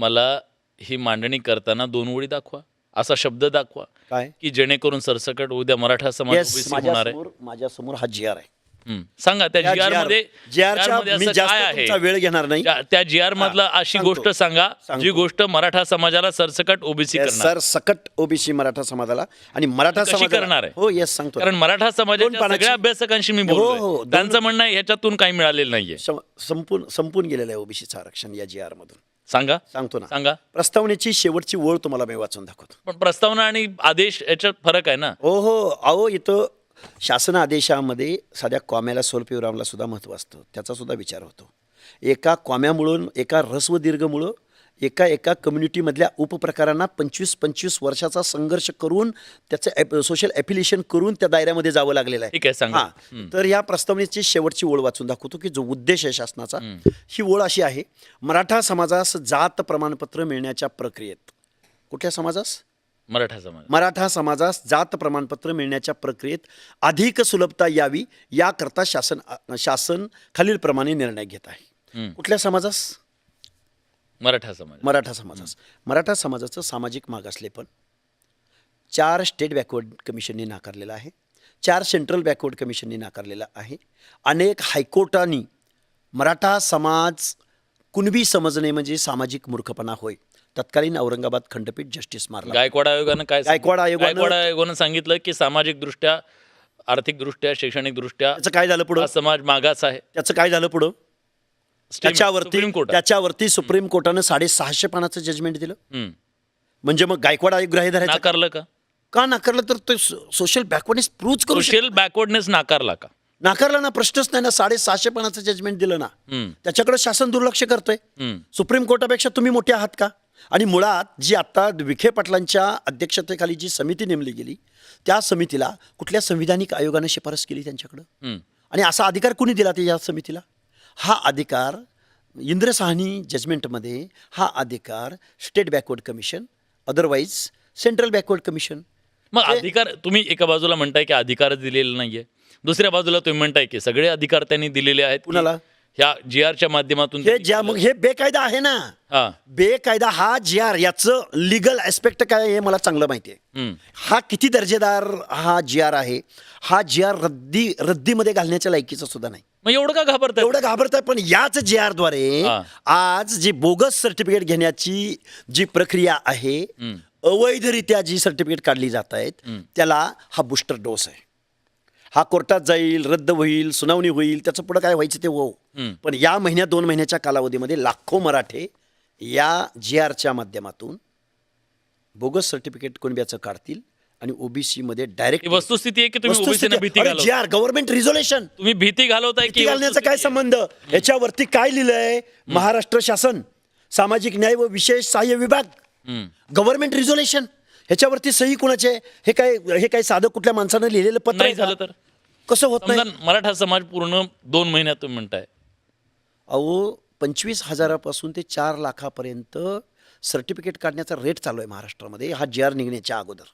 मला ही मांडणी करताना दोन ओळी दाखवा. असा शब्द दाखवा काय? की जेणेकरून सरसकट उद्या मराठा समाज येस ओबीसी होणार आहे. माझ्यासमोर माझ्यासमोर हा जी आर आहे. हम्म. सांगा त्या जी आरमध्ये च्या GR मध्ये मी असं जास्त काय आहे? तुमचा वेळ घेणार नाही. त्या- त्या जी आर मधला अशी सांगतो. गोष्ट सांगा सांगतो. जी गोष्ट मराठा समाजाला सरसकट ओबीसी Yes, करणार. सर सकट ओबीसी मराठा समाजाला आणि मराठा कशी समाजाला करणार आहे? हो येस सांगतो. कारण मराठा दोन समाजाच्या पानाची- सगळ्या अभ्यासकांशी मी हो, हो, बोललो दोन- त्यांचं म्हणणं आहे ह्याच्यातून काही मिळालेलं नाहीये. सं- संपून संपून गेलेलं आहे ओबीसीचं आरक्षण या जी आर मधून. सांगा. सांगतो ना. सांगा. प्रस्तावनेची शेवटची ओळ तुम्हाला मी वाचून दाखवतो. पण प्रस्तावना आणि आदेश याच्यात फरक आहे ना? हो हो. अहो इथं शासन आदेशामध्ये साध्या कॉम्याला स्वल्पविरामला सुद्धा महत्त्व असतं. त्याचा सुद्धा विचार होतो. एका कॉम्यामुळं एका ऱ्हस्व दीर्घमुळं एका एका कम्युनिटीमधल्या उपप्रकारांना पंचवीस पंचवीस वर्षाचा संघर्ष करून त्याचं सोशल ॲफिलिएशन करून त्या दायऱ्यामध्ये जावं लागलेलं आहे. ठीक आहे सांगा. हा. तर या प्रस्तावनेची शेवटची ओळ वाचून दाखवतो की जो उद्देश आहे शासनाचा ही ओळ अशी आहे मराठा समाजास जात प्रमाणपत्र मिळण्याच्या प्रक्रियेत. कुठल्या समाजास? मराठा समाज. मराठा समाजास जात प्रमाणपत्र मिळण्याच्या प्रक्रियेत अधिक सुलभता यावी याकरता शासन शासन खालीलप्रमाणे निर्णय घेत आहे. कुठल्या समाजास? मराठा समाज. मराठा समाजास मराठा समाजाचं सामाजिक मागासलेपण चार स्टेट बॅकवर्ड कमिशननी नाकारलेलं आहे. चार सेंट्रल बॅकवर्ड कमिशननी नाकारलेलं आहे. अनेक हायकोर्टांनी मराठा समाज कुणबी समजणे म्हणजे सामाजिक मूर्खपणा होय. तत्कालीन औरंगाबाद खंडपीठ जस्टिस मारला. गायकवाड आयोगानं काय गायकवाड आयोगानं- गायकवाड आयोगानं सांगितलं की सामाजिक दृष्ट्या आर्थिक दृष्ट्या शैक्षणिक दृष्ट्या त्याचं काय झालं पुढं? समाज मागास आहे. त्याचं काय झालं पुढं? त्याच्यावरती सुप्रीम त्याच्यावरती सुप्रीम कोर्टानं साडेसहाशे पानाचं जजमेंट दिलं. हम्म. म्हणजे मग गायकवाड आयोग ग्राह्य धरायचा नाकारलं का? का नाकारलं? तर ते सोशल बॅकवर्डनेस प्रूव्ह करू शकतो सोशल बॅकवर्डनेस नाकारला का? नाकारला ना प्रश्नच नाही ना साडेसहाशे पानाचं जजमेंट दिलं ना. हम्म. त्याच्याकडे शासन दुर्लक्ष करतंय. हम्म. सुप्रीम कोर्टापेक्षा तुम्ही मोठे आहात का? आणि मुळात जी आत्ता विखे पाटलांच्या अध्यक्षतेखाली जी समिती नेमली गेली त्या समितीला कुठल्या संविधानिक आयोगानं शिफारस केली त्यांच्याकडं? हम्म. आणि असा अधिकार कुणी दिला ते या समितीला? हा अधिकार इंद्रसाहनी जजमेंटमध्ये हा अधिकार state backward commission otherwise central backward commission मग अधिकार तुम्ही एका बाजूला म्हणताय की अधिकार दिलेला नाहीये दुसऱ्या बाजूला तुम्ही म्हणताय की सगळे अधिकार त्यांनी दिलेले आहेत कुणाला? ह्या जी आरच्या माध्यमातून हे ज्या मग हे बेकायदा आहे ना. हा. बेकायदा हा जी आर याचं लिगल ॲस्पेक्ट काय आहे हे मला चांगलं माहिती आहे. हा किती दर्जेदार हा जी आर आहे? हा जी आर रद्दी रद्दीमध्ये घालण्याच्या लायकीचा सुद्धा नाही. मग एवढं का घाबरताय? एवढं घाबरताय पण याच जी आरद्वारे हा. आज जी बोगस सर्टिफिकेट घेण्याची जी प्रक्रिया आहे अवैधरित्या जी सर्टिफिकेट काढली जात आहेत त्याला हा बुस्टर डोस आहे. हा कोर्टात जाईल रद्द होईल सुनावणी होईल त्याचं पुढं काय व्हायचं ते हो. पण या महिन्यात दोन महिन्याच्या कालावधीमध्ये लाखो मराठे या जी आरच्या माध्यमातून बोगस सर्टिफिकेट कुणब्याचं काढतील आणि ओबीसी मध्ये डायरेक्ट वस्तुस्थिती आहे की तुम्ही जी आर गव्हर्नमेंट रिझोल्युशन तुम्ही भीती घालवताय की घालण्याचा काय संबंध? याच्यावरती काय लिहिलंय? महाराष्ट्र शासन सामाजिक न्याय व विशेष सहाय्य विभाग. गव्हर्नमेंट रिझोल्युशन ह्याच्यावरती सही कुणाचे हे काय हे काय साधं कुठल्या माणसानं लिहिलेलं पत्र नाही आहे का? झालं तर. कसं होत नाही? समजा मराठा समाज पूर्ण दोन महिन्यात तुम्ही म्हणताय. अहो पंचवीस हजारापासून ते चार लाखापर्यंत सर्टिफिकेट काढण्याचा रेट चालू आहे महाराष्ट्रामध्ये. हा जी आर निघण्याच्या अगोदर.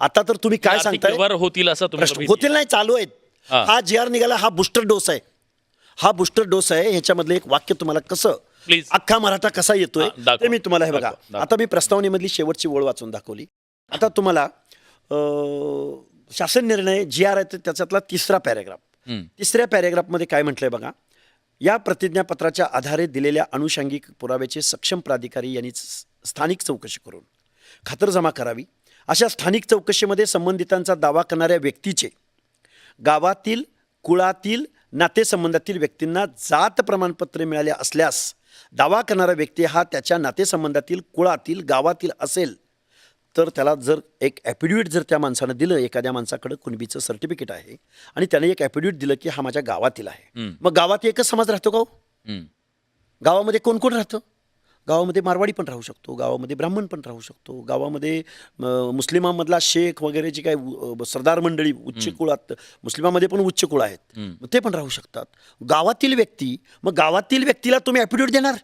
आता तर तुम्ही काय आर्थिक सांगताय? व्यवहार होतील असं प्रश्न होतील नाही चालू आहेत. हा. हा जी आर निघाला हा बुस्टर डोस आहे. हा बुस्टर डोस आहे. ह्याच्यामधलं एक वाक्य तुम्हाला कसं Please. अख्खा मराठा कसा येतोय? हा, दाखवा. ते मी तुम्हाला हे बघा. दाखवा, दाखवा. आता मी प्रस्तावनेमधली शेवटची ओळ वाचून दाखवली. आता तुम्हाला शासन निर्णय जी आर आहे तर त्याच्यातला तिसरा पॅरेग्राफ. तिसऱ्या पॅरेग्राफमध्ये काय म्हटलंय बघा या प्रतिज्ञापत्राच्या आधारे दिलेल्या अनुषंगिक पुराव्याचे सक्षम प्राधिकारी यांनी स्थानिक चौकशी करून खातरजमा करावी अशा स्थानिक चौकशीमध्ये संबंधितांचा दावा करणाऱ्या व्यक्तीचे गावातील कुळातील नातेसंबंधातील व्यक्तींना जात प्रमाणपत्र मिळाले असल्यास दावा करणारा व्यक्ती हा त्याच्या नातेसंबंधातील कुळातील गावातील असेल तर त्याला जर एक ॲफिडेविट जर त्या माणसानं दिलं एखाद्या माणसाकडं कुणबीचं सर्टिफिकेट आहे आणि त्याने एक ॲफिडेविट दिलं की हा माझ्या गावातील आहे. मग गावात एकच समाज राहतो का हो? गावामध्ये कोण कोण राहतं? गावामध्ये मारवाडी पण राहू शकतो गावामध्ये ब्राह्मण पण राहू शकतो गावामध्ये मुस्लिमांमधला शेख वगैरे जे काही सरदार मंडळी उच्च कुळात मुस्लिमामध्ये पण उच्च कुळ आहेत ते पण राहू शकतात. गावातील व्यक्ती मग गावातील व्यक्तीला तुम्ही ॲफिडेविट देणार?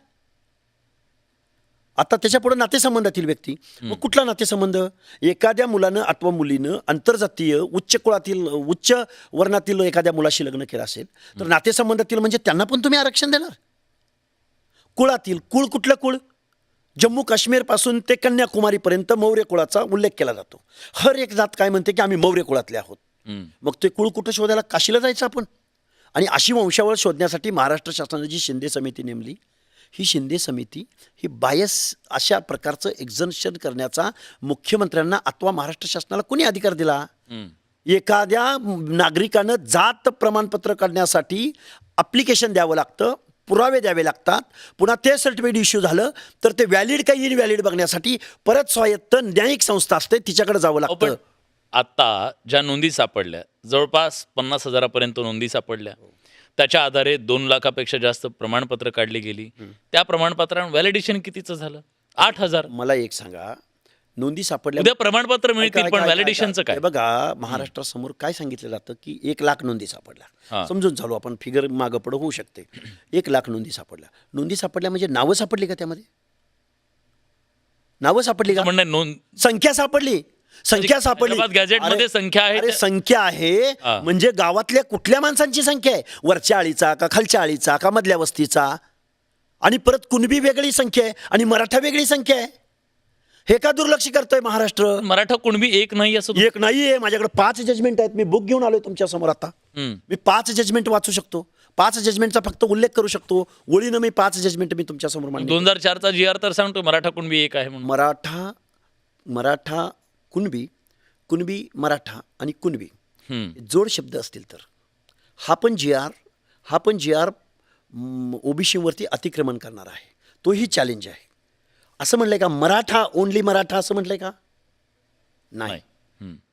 आता त्याच्या पुढे नातेसंबंधातील व्यक्ती. मग कुठला नातेसंबंध? एखाद्या मुलानं अथवा मुलीनं आंतरजातीय उच्च कुळातील उच्च वर्णातील एखाद्या मुलाशी लग्न केलं असेल तर नातेसंबंधातील म्हणजे त्यांना पण तुम्ही आरक्षण देणार? कुळातील कुळ कुठलं कुळ? जम्मू काश्मीरपासून ते कन्याकुमारीपर्यंत मौर्य कुळाचा उल्लेख केला जातो. हर एक जात काय म्हणते की आम्ही मौर्य कुळातले आहोत. मग ते कुळ कुठं शोधायला? काशीला जायचं आपण. आणि अशी वंशावळ शोधण्यासाठी महाराष्ट्र शासनाने जी शिंदे समिती नेमली ही शिंदे समिती ही बायस अशा प्रकारचं एक्झम्शन करण्याचा मुख्यमंत्र्यांना अथवा महाराष्ट्र शासनाला कोणी अधिकार दिला. एखाद्या नागरिकानं जात प्रमाणपत्र काढण्यासाठी अप्लिकेशन द्यावं लागतं पुरावे द्यावे लागतात. पुन्हा ते सर्टिफिकेट इश्यू झालं तर ते व्हॅलिड काही इनव्हॅलिड बघण्यासाठी परत स्वायत्त न्यायिक संस्था असते तिच्याकडे जावं पण लागतं. आता ज्या नोंदी सापडल्या जवळपास पन्नास हजारापर्यंत नोंदी सापडल्या. त्याच्या आधारे दोन लाखापेक्षा जास्त प्रमाणपत्र काढली गेली. त्या प्रमाणपत्रांवर व्हॅलिडेशन कितीचं झालं? आठ हजार. मला एक सांगा. नोंदी सापडल्या उद्या प्रमाणपत्र मिळतील पण व्हॅलिडेशनचं. काय बघा महाराष्ट्रासमोर काय सांगितलं जातं की एक लाख नोंदी. सापडल्या. समजून चालू आपण फिगर मागं पुढं होऊ शकते. एक लाख नोंदी सापडल्या. नोंदी सापडल्या म्हणजे नावं सापडली का त्यामध्ये? नावं सापडली का? म्हणणं नोंद संख्या सापडली. संख्या सापडली. हैदराबाद गॅझेटमध्ये अरे- संख्या आहे अरे संख्या आहे. म्हणजे गावातल्या कुठल्या माणसांची संख्या आहे? वरच्या आळीचा का खालच्या आळीचा का मधल्या वस्तीचा? आणि परत कुणबी वेगळी संख्या आहे? आणि मराठा वेगळी संख्या आहे? हे का दुर्लक्ष करतोय महाराष्ट्र? मराठा कुणबी एक नाही असं एक नाही आहे. माझ्याकडे पाच जजमेंट आहेत. मी बुक घेऊन आलोय तुमच्यासमोर आता. मी पाच जजमेंट वाचू शकतो. पाच जजमेंटचा फक्त उल्लेख करू शकतो. ओळीनं मी पाच जजमेंट मी तुमच्यासमोर दोन हजार चारचा जी आर तर सांगतो मराठा कुणबी एक आहे म्हणून. मराठा मराठा कुणबी कुणबी मराठा आणि कुणबी. जोड शब्द असतील तर. हा पण जी आर हा पण जी आर ओबीसीवरती अतिक्रमण करणार आहे. तोही चॅलेंज आहे. असं म्हणलंय का मराठा ओनली मराठा असं म्हटलंय का? नाही.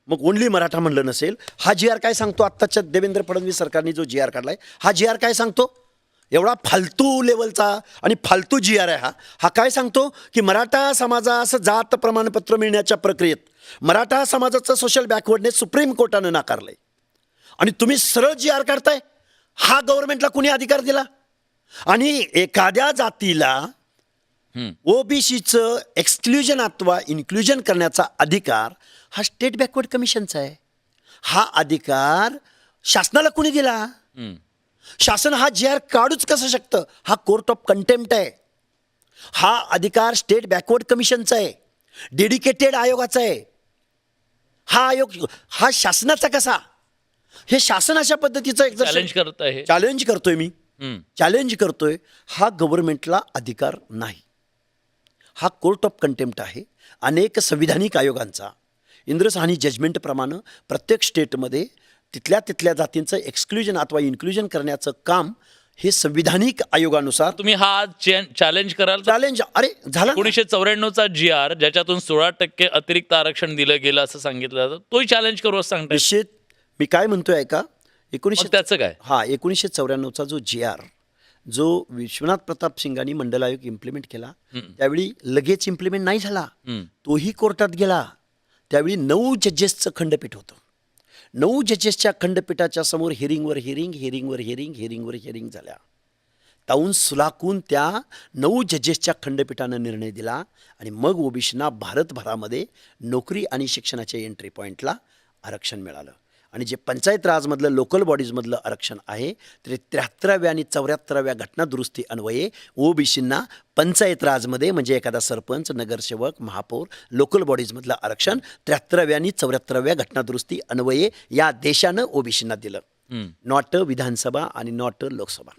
मग ओनली मराठा म्हणलं नसेल. हा जी आर काय सांगतो? आत्ताच्या देवेंद्र फडणवीस सरकारने जो जी आर काढलाय हा जी आर काय सांगतो? एवढा फालतू लेवलचा आणि फालतू जी आर आहे हा. हा काय सांगतो? की मराठा समाजास जात प्रमाणपत्र मिळण्याच्या प्रक्रियेत मराठा समाजाचं सोशल बॅकवर्डनेस सुप्रीम कोर्टानं नाकारलंय. आणि तुम्ही सरळ जी आर काढताय? हा गव्हर्नमेंटला कुणी अधिकार दिला? आणि एखाद्या जातीला. ओबीसीचं एक्सक्ल्युजन अथवा इन्क्ल्युजन करण्याचा अधिकार हा स्टेट बॅकवर्ड कमिशनचा आहे. हा अधिकार शासनाला कुणी दिला. शासन हा जी आर काढूच कसं शकतं? हा कोर्ट ऑफ कंटेम्प्ट आहे. हा अधिकार स्टेट बॅकवर्ड कमिशनचा आहे. डेडिकेटेड आयोगाचा आहे. हा आयोग हा शासनाचा कसा? हे शासन अशा पद्धतीचं चॅलेंज करत आहे. चॅलेंज करतोय मी. हम्म. चॅलेंज करतोय. हा गव्हर्नमेंटला अधिकार नाही. हा कोर्ट ऑफ कंटेम्प्ट आहे. अनेक संविधानिक आयोगांचा. इंद्रसानी जजमेंटप्रमाणे प्रत्येक स्टेटमध्ये तिथल्या तिथल्या जातींचं एक्सक्ल्युजन अथवा इन्क्ल्युजन करण्याचं काम हे संविधानिक आयोगानुसार तुम्ही हा चॅलेंज कराल चॅलेंज अरे झालं ना? एकोणीसशे चौऱ्याण्णवचा जी आर ज्याच्यातून सोळा टक्के अतिरिक्त आरक्षण दिलं गेलं असं सांगितलं जातं तोही चॅलेंज करू असं सांगताय. निश्चित. मी काय म्हणतोय का मग एकोणीसशे त्याचं काय? हा एकोणीसशे चौऱ्याण्णवचा जो जी आर जो विश्वनाथ प्रताप सिंगांनी मंडल आयोग इम्प्लिमेंट केला त्यावेळी लगेच इम्प्लिमेंट नाही झाला. तोही कोर्टात गेला. त्यावेळी नऊ जजेसचं खंडपीठ होतं. नऊ जजेसच्या खंडपीठाच्या समोर हिरिंगवर हिरिंग हिरिंगवर हिरिंग हिरिंगवर हिरिंग झाल्या. ताऊन सुलाकून त्या नऊ जजेसच्या खंडपीठानं निर्णय दिला आणि मग ओबीसींना भारतभरामध्ये नोकरी आणि शिक्षणाच्या एंट्री पॉईंटला आरक्षण मिळालं. आणि जे पंचायत राजमधलं लोकल बॉडीजमधलं आरक्षण आहे ते त्र्याहत्तराव्या आणि चौऱ्याहत्तराव्या घटनादुरुस्ती अन्वये ओबीसींना पंचायत राजमध्ये म्हणजे एखादा सरपंच नगरसेवक महापौर लोकल बॉडीजमधलं आरक्षण त्र्याहत्तराव्या आणि चौऱ्याहत्तराव्या घटनादुरुस्ती अन्वये या देशानं ओबीसींना दिलं. नॉट विधानसभा आणि नॉट लोकसभा